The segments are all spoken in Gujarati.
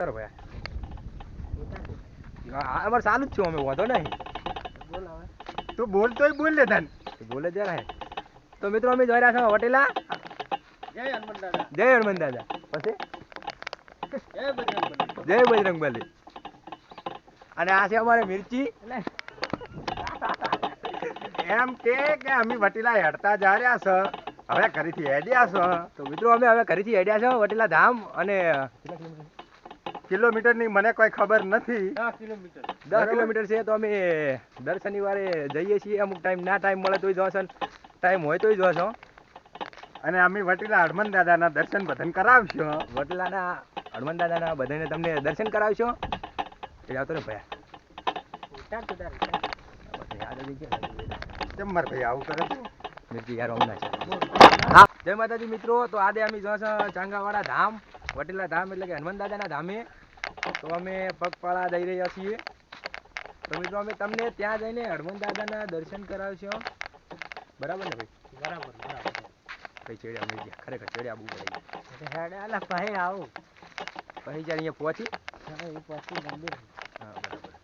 ચાલો ભાઈ. અમારે ચાલુ જ છું અમે વાંધો નહીં. તું બોલ તોય બોલ લે તન. બોલે જરા તો મિત્રો અમે જોઈ રહ્યા છો હોટેલા જય હનુમાન દાદા. જય હનુમાન દાદા. પછી? જય બજરંગ જય અને આ છે અમારે મિર્ચી. એમ કે કે અમે વટીલા હેડતા જા રહ્યા છે. હવે ઘરેથી હેડ્યા છે. તો મિત્રો અમે હવે ઘરેથી હેડ્યા છો વટેલા ધામ અને કિલોમીટરની મને કોઈ ખબર નથી. દસ કિલોમીટર છે તો અમે દર શનિવારે જઈએ છીએ અમુક ટાઈમ ના ટાઈમ મળે તોય જોશો ટાઈમ હોય તોય જોશો અને અમે વટીલા હનુમાન દાદાના દર્શન બધાને કરાવશો. વટલાના હનુમાન દાદાના બધાને તમને દર્શન કરાવશો. એ આવતો ને ભાઈ. આવું કરે છે? મિર્ચી યાર હમણાં જય માતાજી મિત્રો તો આજે અમે જોશો ચાંગાવાડા ધામ વટેલા ધામ એટલે કે હનુમાન દાદાના ધામે. તો અમે પગપાળા જઈ રહ્યા છીએ. તો મિત્રો અમે તમને ત્યાં જઈને હનુમાન દાદાના દર્શન કરાવશો. બરાબર ને ભાઈ? બરાબર બરાબર. ભાઈ ચડ્યા મળી ગયા. ખરેખર ચડ્યા બહુ પડી હેડે અલા ભાઈ આવો. પછી જ્યારે અહીંયા પહોંચી? હવે એ મંદિર. હા બરાબર.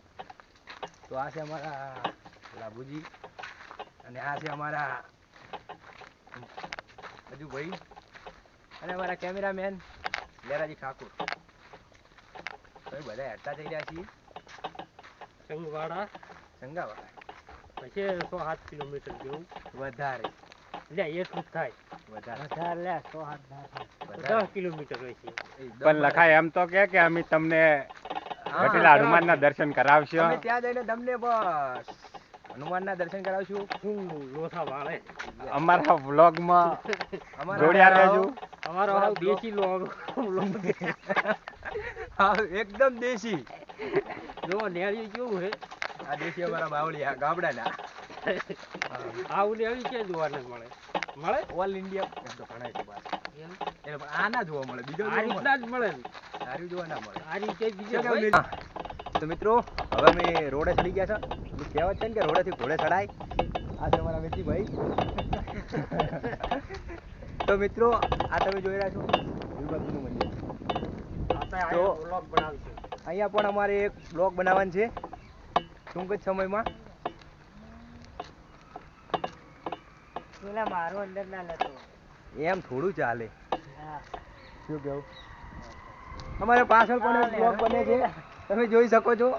તો આ છે અમારા લાભુજી અને આ છે અમારા હજુ ભાઈ અને અમારા કેમેરામેન લેરાજી ઠાકુર. બધા હેડતા જઈ રહ્યા છીએ. સંગવાડા સંગાવાળા પછી સો સાત કિલોમીટર જેવું. વધારે. લે એટલું જ થાય? વધારે. વધારે લે સો સાત ના થાય. વધારે. દસ કિલોમીટર હોય છે. પણ લખાય એમ તો કે કે અમે તમને હા, હનુમાનના દર્શન કરાવશો. અમે ત્યાં જઈને તમને બસ હનુમાનના દર્શન કરાવશું. શું લોથા વાળે. અમારા વ્લોગમાં જોડ્યા રહેજો. અમારો દેશી લોગ હા એકદમ દેશી. જો નેળી કેવું છે? આ દેશી અમારા બાવળી આ ગામડાના. આવું નેળી કે જોવા ન મળે? મળે? ઓલ ઇન્ડિયા એમ તો ઘણા છે બાર. એટલે પણ આના જોવા મળે બીજો આ. રીતના જ મળે. સારું જોવા ના મળે. આ રીતે બીજો તો મિત્રો હવે અમે રોડે ચડી ગયા છે. કહેવત છે ને કે રોડેથી ઘોડે ચડાય. આ છે અમારા વેચીભાઈ. તો મિત્રો આ તમે જોઈ રહ્યા છો વિભાગનું મંદિર આપણે આ તો- અહીંયા પણ અમારે એક બ્લોગ બનાવવાનો છે. ટૂંક જ સમયમાં. પેલા મારો અંદર ના લેતો એમ થોડું ચાલે. શું કેવું? અમારે પાછળ પણ એક બ્લોગ બને છે. તમે જોઈ શકો છો.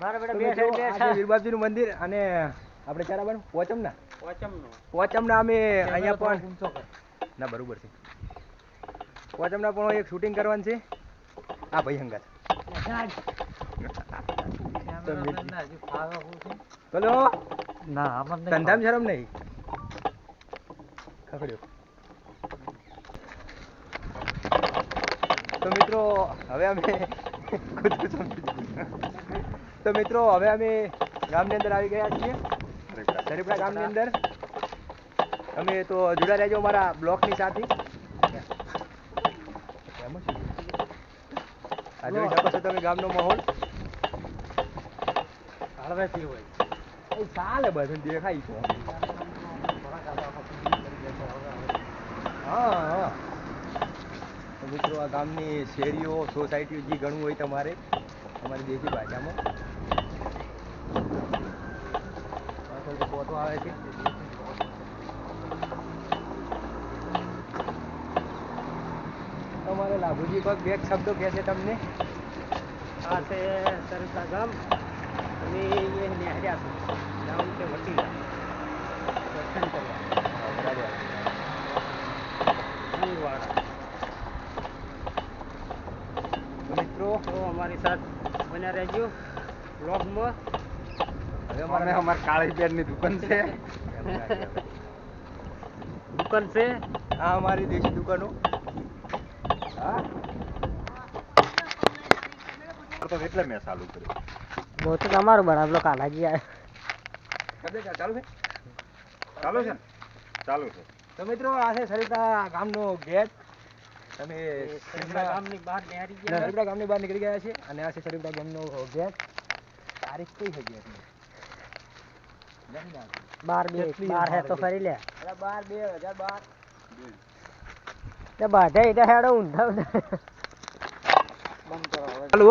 મારા બેટા વીરબાપજીનું મંદિર અને આપણે ચારાબાનું પોચમના? પોચમનો. પોચમના અમે અહીંયા પણ ના બરોબર છે. પોચમના પણ એક શૂટિંગ કરવાનું છે. આ ભાઈ હંગાત. બોલો. ના ધંધામ શરમ નહીં. ખકડ્યો તો મિત્રો હવે અમે. તો મિત્રો હવે અમે ગામની અંદર આવી ગયા છીએ. દરીપડા ગામની અંદર. અમે તો જોડા રહેજો અમારા બ્લોકની સાથે એમાં શું? જોઈ શકો છો તમે ગામનો માહોલ. હળવેથી હોય. એ ચાલે બધું દેખાય છે હા હા. મિત્રો, આ ગામની શેરીઓ, સોસાયટીઓ જે ઘણું હોય તમારે અમારી દેશી ભાષામાં. ફોટો આવે છે. તમારે લાભુજી બે શબ્દો કહે છે તમને? આ છે સરસા ગામ. અને એ નેહર્યા છે. ગામ છે વટીલા. દર્શન તો મિત્રો તો અમારી સાથ બન્યા રહેજો બ્લોગમાં હવે અમારે અમારા અમારા કાળી બેનની દુકાન છે. દુકાન છે? આ અમારી દેશી દુકાનો. હા તો એટલે મેં ચાલુ કર્યું. બહુ તો તમારું બરાબર કાલાજી આવે ચાલુ છે? ચાલુ છે ચાલુ છે. તો મિત્રો આ છે સરિતા ગામનો ગેટ. તમે ગામની બહાર નેહરી ગયા સરિતા ગામની બહાર નીકળી ગયા છે અને આ છે સરિતા ગામનો ગેટ. તારીખ કઈ હતી બાર બે બાર હે તો ફરી લે. બાર બે હજાર બાર. તે બધા એટલે હેડો ઊંધા ઊંધા. ચાલુ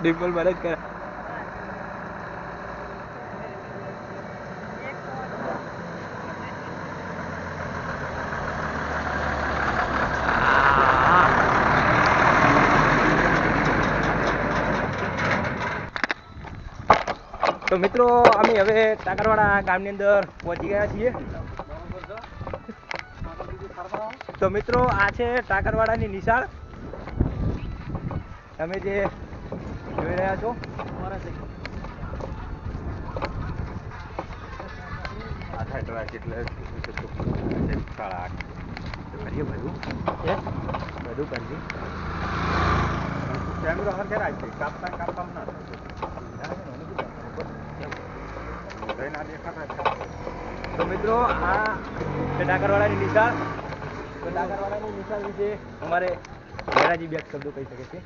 ડિમ્પલ મારે કરે. તો મિત્રો અમે હવે ટાકરવાડા ગામની અંદર પહોંચી ગયા છીએ. તો મિત્રો આ છે ટાકરવાડાની નિશાળ. તમે જે જોઈ રહ્યા છો. આઠા ટકા કેટલે સાડા આઠ કરીએ બધું. બધું કરીએ. કેમેરો હરખે રાખજે. કાપતા કાપતા ના તો મિત્રો આ છે ટાકરવાડાની નિશાળ. તો અમારે જયરાજી બે શબ્દો કહી શકે છે.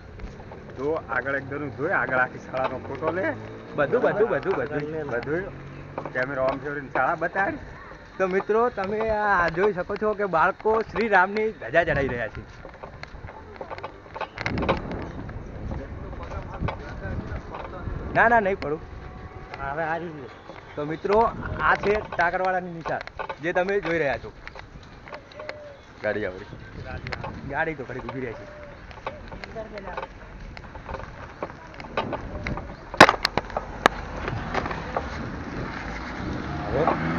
જો આગળ એક દરું જોઈ આગળ આખી શાળાનો ફોટો લે. બધું બધું બધું બધું. બધું કેમેરો શાળા બતાડ. તો મિત્રો તમે આ જોઈ શકો છો કે બાળકો શ્રી રામની ધજા ચડાવી રહ્યા છે. ના ના નહીં પડું. હવે હારી રીતે તો મિત્રો આ છે ટાકરવાળાની નિશાળ જે તમે જોઈ રહ્યા છો. ગાડી આવડી. ગાડી તો ખરી ઊભી રહે છે.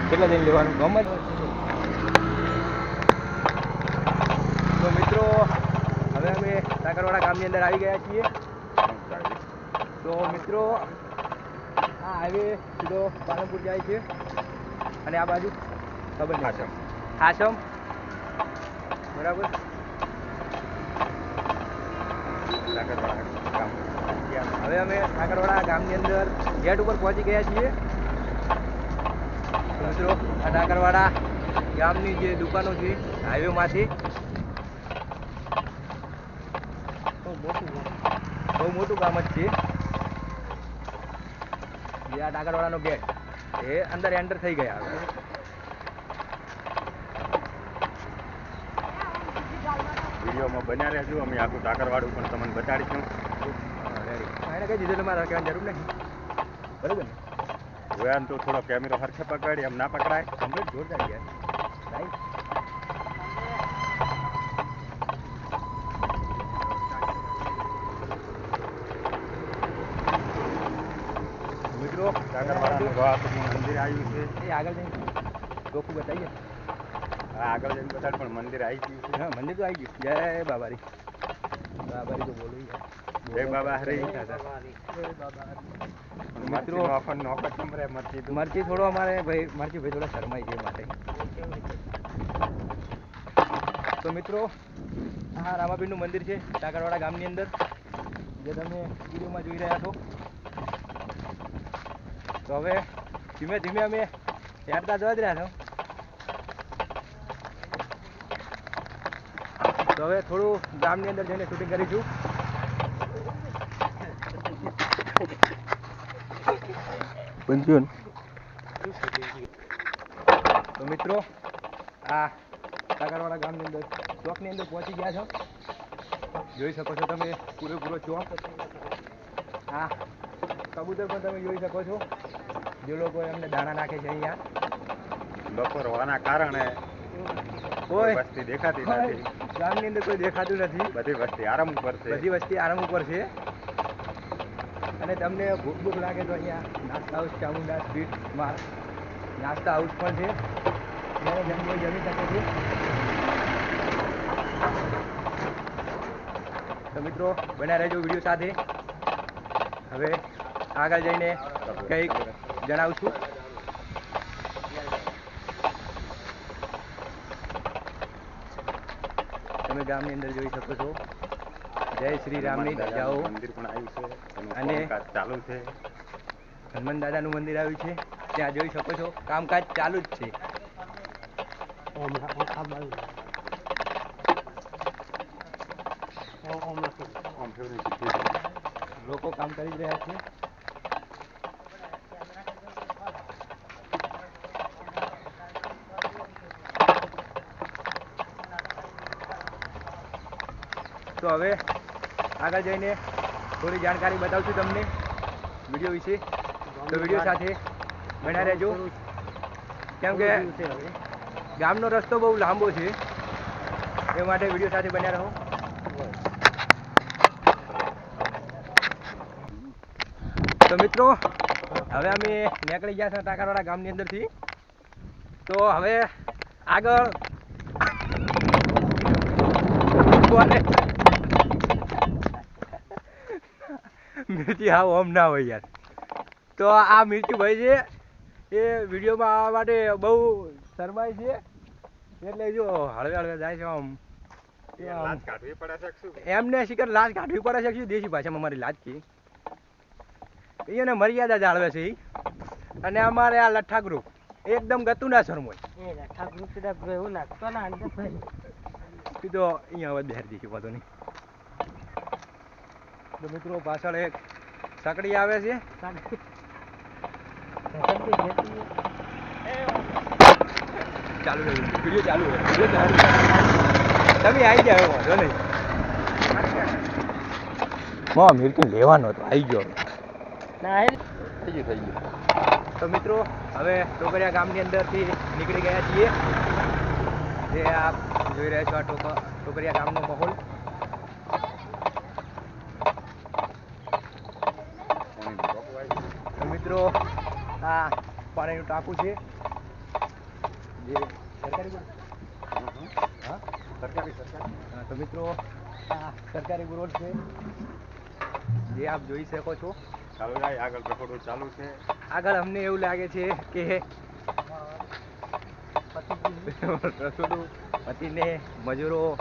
કેટલા દિન લેવાનું? ગમે તો મિત્રો હવે અમે સાકરવાડા ગામની અંદર આવી ગયા છીએ. તો મિત્રો આ હાઈવે સીધો પાલનપુર જાય છે. અને આ બાજુ ખબર નહીં. આશ્રમ. આશ્રમ બરાબર. હવે અમે ઠાકરવાડા ગામની અંદર ગેટ ઉપર પહોંચી ગયા છીએ. મિત્રો, આ ઠાકરવાડા ગામની જે દુકાનો છે, હાઈવેમાંથી. બહુ મોટું ગામ જ છે. જે આ ટાકરવાડાનો ગેટ એ અંદર એન્ટર થઈ ગયા હવે. વિડીયોમાં બન્યા રહેજો. અમે આખું ટાકરવાડું પણ તમને બતાડીશું. એને કહી દીધું તમારે કહેવાની જરૂર નહીં. બરાબર ને? હવે આમ તો થોડો કેમેરો હરખે પકડી એમ ના પકડાય. કમ્પ્લીટ જોરદાર યાર. રાઈટ મિત્રો વાસુનું મંદિર આવ્યું છે. એ આગળ જઈને ચોખ્ખું બતાવીએ. આગળ જઈને બતાડ પણ મંદિર આવી ગયું છે. હા મંદિર તો આવી ગયું જય બાબારી. બાબારી તો બોલું જય બાબા હરે. મિત્રો- નોકર ચમરે મરચી મરચી થોડો અમારે ભાઈ મરચી ભાઈ થોડા શરમાઈ છે માટે. તો મિત્રો આ રામાપીરનું મંદિર છે ટાકરવાડા ગામની અંદર જે તમે વિડીયોમાં જોઈ રહ્યા છો. તો હવે ધીમે ધીમે અમે ત્યારતા જવા જ રહ્યા છો. તો હવે થોડું ગામની અંદર જઈને શૂટિંગ કરીશું. તો મિત્રો આ સાગરવાળા ગામની અંદર ચોકની અંદર પહોંચી ગયા છો. જોઈ શકો છો તમે પૂરેપૂરો ચોક. હા કબૂતર પણ તમે જોઈ શકો છો. જે લોકો એમને દાણા નાખે છે અહીંયા. બપોર હોવાના કારણે કોઈ વસ્તી દેખાતી નથી. ગામની અંદર કોઈ દેખાતું નથી. બધી વસ્તી આરામ ઉપર છે. બધી વસ્તી આરામ ઉપર છે. અને તમને ભૂખ ભૂખ લાગે તો અહીંયા નાસ્તા હાઉસ ચામુંડા સ્વીટ માર નાસ્તા હાઉસ પણ છે. જ્યારે જમી જમી શકે છે. તો મિત્રો બન્યા રહેજો વીડિયો સાથે. હવે આગળ જઈને કંઈક જણાવશું તમે ગામની અંદર જોઈ શકો છો. જય શ્રી રામની ધજાઓ મંદિર પણ આવ્યું છે. અને- ચાલુ છે. હનુમાન દાદાનું મંદિર આવ્યું છે. ત્યાં જોઈ શકો છો કામકાજ ચાલુ જ છે. લોકો કામ કરી રહ્યા છે. તો હવે આગળ જઈને થોડી જાણકારી બતાવશું તમને વીડિયો વિશે. તો વીડિયો સાથે બન્યા રહેજો. કેમ કે ગામનો રસ્તો બહુ લાંબો છે. એ માટે વીડિયો સાથે બન્યા રહો. તો મિત્રો, હવે અમે નીકળી ગયા છે ટાકાવાળા ગામની અંદરથી. તો હવે આગળ મિર્ચી હા ઓમ ના હોય યાર. તો આ મિર્ચીભાઈ છે એ વિડીયોમાં આવવા માટે બહુ શરમાય છે. એટલે જો હળવે હળવે જાય છે આમ. એ આમ લાજ કાઢવી પડે છે કે શું? એમને શિખર લાજ કાઢવી પડે છે શું? દેશી ભાષામાં મારી લાજ કી એને મર્યાદા જાળવે છે અને અમારે આ લઠ્ઠા ગ્રુપ એકદમ ગતું ના શરમોય ના તો અહીંયા હવે બેર દીધી વાંધો નહીં તો મિત્રો પાછળ એક સકડી આવે છે? ચાલુ વીડિયો ચાલુ તમે આવી જાવ વાંધો નહીં. મો મિરકી લેવાનો હતો, આવી ગયો. થઈ ગયું થઈ ગયું. તો મિત્રો, હવે ટોકરિયા ગામની અંદરથી નીકળી ગયા છીએ. જે આપ જોઈ રહ્યા છો આ ટોક ટોકરિયા ગામનો માહોલ તો મિત્રો. આ પાણીનું ટાંકું છે. જે સરકારી? હા? સરકારી સરકારી. તો મિત્રો આ સરકારી બોર્ડ છે. જે આપ જોઈ શકો છો. ચાલુ ભાઈ આગળ રખોડું ચાલુ છે. આગળ અમને એવું લાગે છે કે રસોડું પતિને મજૂરો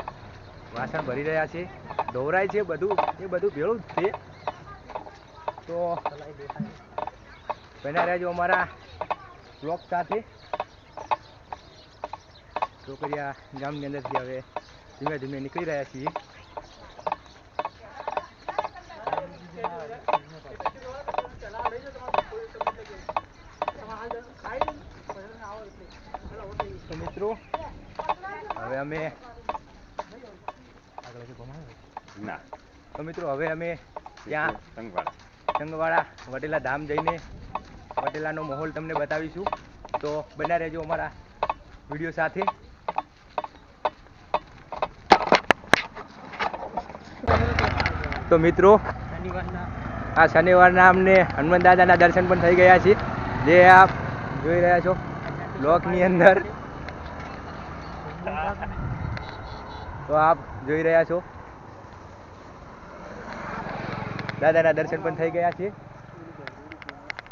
વાસણ ભરી રહ્યા છે. ધોવરાય છે બધું. એ બધું ભેળું જ છે. તો બન્યા રહેજો અમારા બ્લોક સાથે. છોકરીયા ગામની અંદરથી હવે ધીમે ધીમે નીકળી રહ્યા છીએ. તો મિત્રો હવે અમે? ના. તો મિત્રો હવે અમે ત્યાં સંગવાળા સંગવાડા વટેલા ધામ જઈને વટેલાનો માહોલ તમને બતાવીશું. તો બના રહેજો અમારા વીડિયો સાથે. તો મિત્રો, આ શનિવારના અમને હનુમાન દાદાના દર્શન પણ થઈ ગયા છે. જે આપ જોઈ રહ્યા છો, બ્લોકની અંદર. તો આપ જોઈ રહ્યા છો. દાદાના દર્શન પણ થઈ ગયા છે.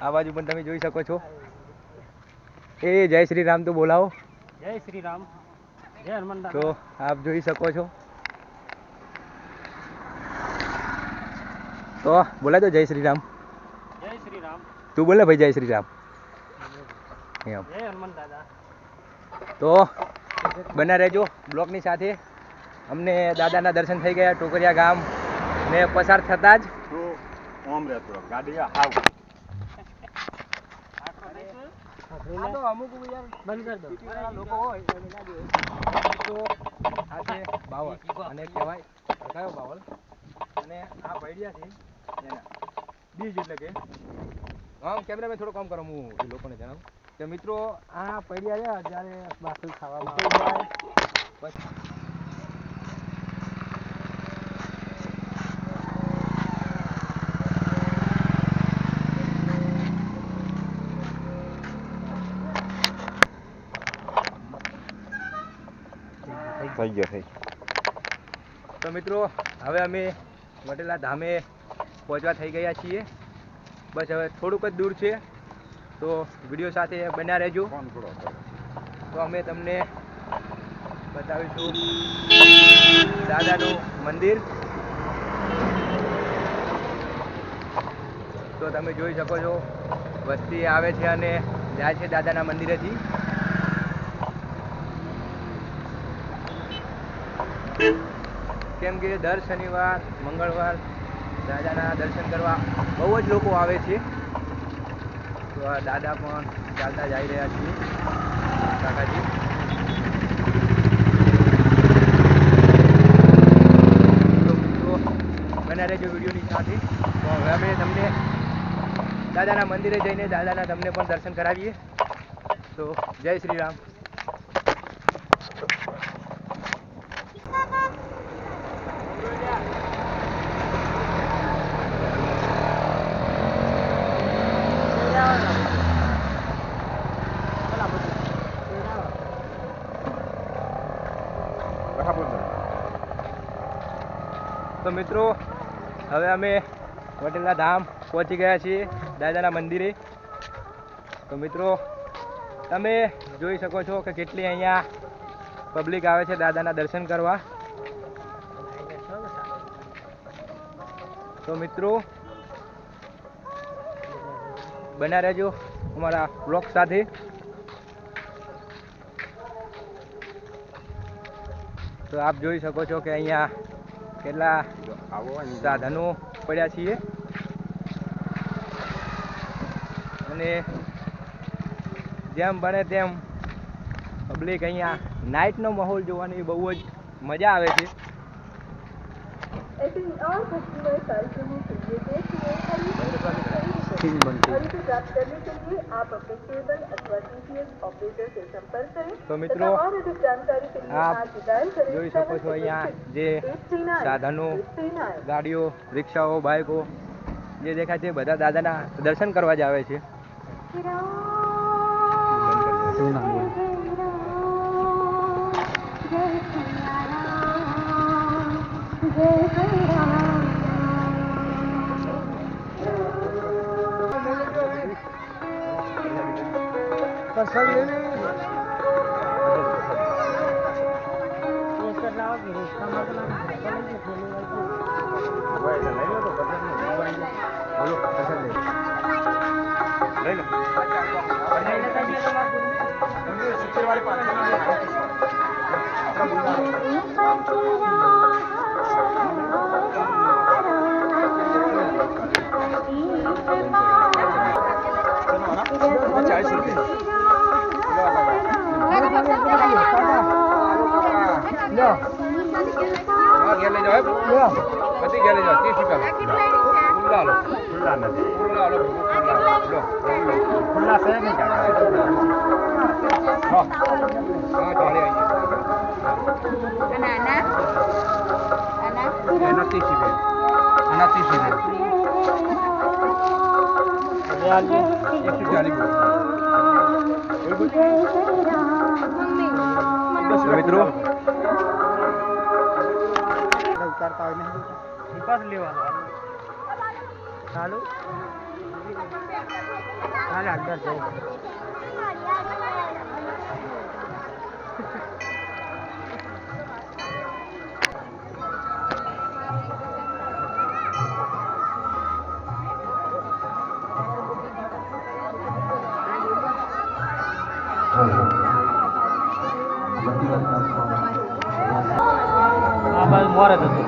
આ બાજુ પણ તમે જોઈ શકો છો. એ જય શ્રી રામ તો બોલાવો. જય શ્રી રામ. જય હનુમાન તો આપ જોઈ શકો છો. તો બોલાય તો જય શ્રી રામ. જય શ્રી રામ. તું બોલે ભાઈ જય શ્રી રામ. એમ. જય હનુમાન દાદા તો બના રહેજો બ્લોકની સાથે. અમને દાદાના દર્શન થઈ ગયા ટોકરિયા ગામ. ને પસાર થતા જ ઓમ રહેતો ગાડી અમુક બંધ કરી દો. લોકો હોય તો આ છે બાવળ. અને કહેવાય કયો બાવળ? અને આ ભૈડિયા છે એના. બીજ એટલે કે. આમ કેમેરામેન થોડું કામ કરો હું એ લોકોને જણાવું. કે મિત્રો આ પૈડિયા રહ્યા જ્યારે બાકી ખાવામાં થઈ ગયો થઈ તો મિત્રો હવે અમે વટેલા ધામે પહોંચવા થઈ ગયા છીએ. બસ હવે થોડુંક જ દૂર છે. તો વીડિયો સાથે બન્યા રહેજો. તો અમે તમને બતાવીશું દાદાનું મંદિર. તો તમે જોઈ શકો છો વસ્તી આવે છે અને જાય છે દાદાના મંદિરેથી. કેમ કે દર શનિવાર, મંગળવાર દાદાના દર્શન કરવા બહુ જ લોકો આવે છે. તો આ દાદા પણ ચાલતા જઈ રહ્યા છીએ કાકાજી. બના રહેજો વિડીયોની સાથે. તો હવે અમે તમને દાદાના મંદિરે જઈને દાદાના તમને પણ દર્શન કરાવીએ. તો જય શ્રી રામ. મિત્રો, હવે અમે વટેલા ધામ પહોંચી ગયા છીએ દાદાના મંદિરે. તો મિત્રો, તમે જોઈ શકો છો કે કેટલી અહીંયા પબ્લિક આવે છે દાદાના દર્શન કરવા. તો મિત્રો, બના રહેજો અમારા બ્લોગ સાથે. તો આપ જોઈ શકો છો કે અહીંયા કેટલા સાધનો પડ્યા છીએ. અને જેમ બને તેમ પબ્લિક અહીંયા નાઇટનો માહોલ જોવાની બહુ જ મજા આવે છે. और इसे प्राप्त करने के लिए आप अपने केबल अथवा टीटीएस ऑपरेटर से संपर्क करें तो मित्रों, तथा और अधिक जानकारी के लिए आप आज डायल करें જોઈ શકો છો અહીંયા જે સાધનો साधनों ગાડીઓ રિક્ષાઓ બાઇકો જે દેખાય છે બધા દાદાના દર્શન કરવા જ આવે છે હોય બધી ઘેર લઈ જાઓ ત્રીસ રૂપિયા ખુલ્લા લો ખુલ્લા નથી ખુલ્લા લો ખુલ્લા લો લો ખુલ્લા છે નહીં કાકા હા ચાલે આવી એના ત્રીસ રૂપિયા આના ત્રીસ રૂપિયા એકસો ચાલીસ તો મિત્રો ઉતારતા હોય નહીં વિકાસ લેવાનો ચાલુ? ચાલે અંદર જવું. આ બાજુ મોરે હતું.